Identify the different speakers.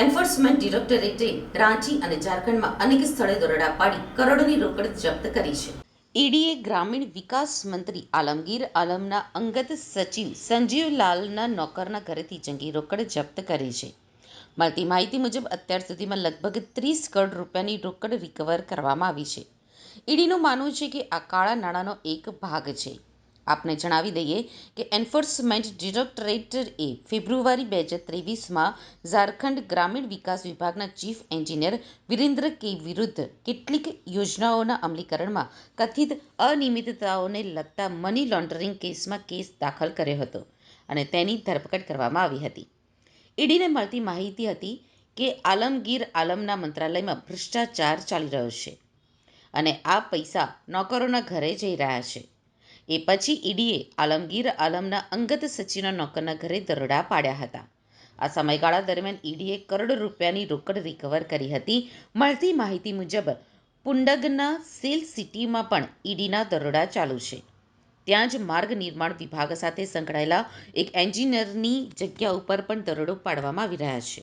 Speaker 1: Enforcement ડિરેક્ટરેટે Ranchi અને ઝારખંડમાં અનેક સ્થળે દરોડા પાડી કરોડોની રોકડ જપ્ત કરી છે. ઈડીએ ગ્રામીણ વિકાસ મંત્રી આલમગીર આલમના અંગત સચિવ સંજીવલાલના નોકરના ઘરેથી જંગી રોકડ જપ્ત કરી છે. મળતી માહિતી મુજબ અત્યાર સુધીમાં લગભગ ત્રીસ કરોડ રૂપિયાની રોકડ રિકવર કરવામાં આવી છે. ઈડીનું માનવું છે કે આ કાળા નાણાંનો એક ભાગ છે. આપને જણાવી દઈએ કે એન્ફોર્સમેન્ટ ડિરેક્ટરેટે ફેબ્રુઆરી બે હજાર ત્રેવીસમાં ઝારખંડ ગ્રામીણ વિકાસ વિભાગના ચીફ એન્જિનિયર વિરેન્દ્ર કે વિરુદ્ધ કેટલીક યોજનાઓના અમલીકરણમાં કથિત અનિયમિતતાઓને લગતા મની લોન્ડરિંગ કેસમાં કેસ દાખલ કર્યો હતો અને તેની ધરપકડ કરવામાં આવી હતી. ઈડીને મળતી માહિતી હતી કે આલમગીર આલમના મંત્રાલયમાં ભ્રષ્ટાચાર ચાલી રહ્યો છે અને આ પૈસા નોકરોના ઘરે જઈ રહ્યા છે. એ પછી ઈડીએ આલમગીર આલમના અંગત સચિવના નોકરના ઘરે દરોડા પાડ્યા હતા. આ સમયગાળા દરમિયાન ઈડીએ કરોડો રૂપિયાની રોકડ રિકવર કરી હતી. મળતી માહિતી મુજબ, પુંડગના સેલ સિટીમાં પણ ઈડીના દરોડા ચાલુ છે. ત્યાં જ માર્ગ નિર્માણ વિભાગ સાથે સંકળાયેલા એક એન્જિનિયરની જગ્યા ઉપર પણ દરોડો પાડવામાં આવી રહ્યા છે.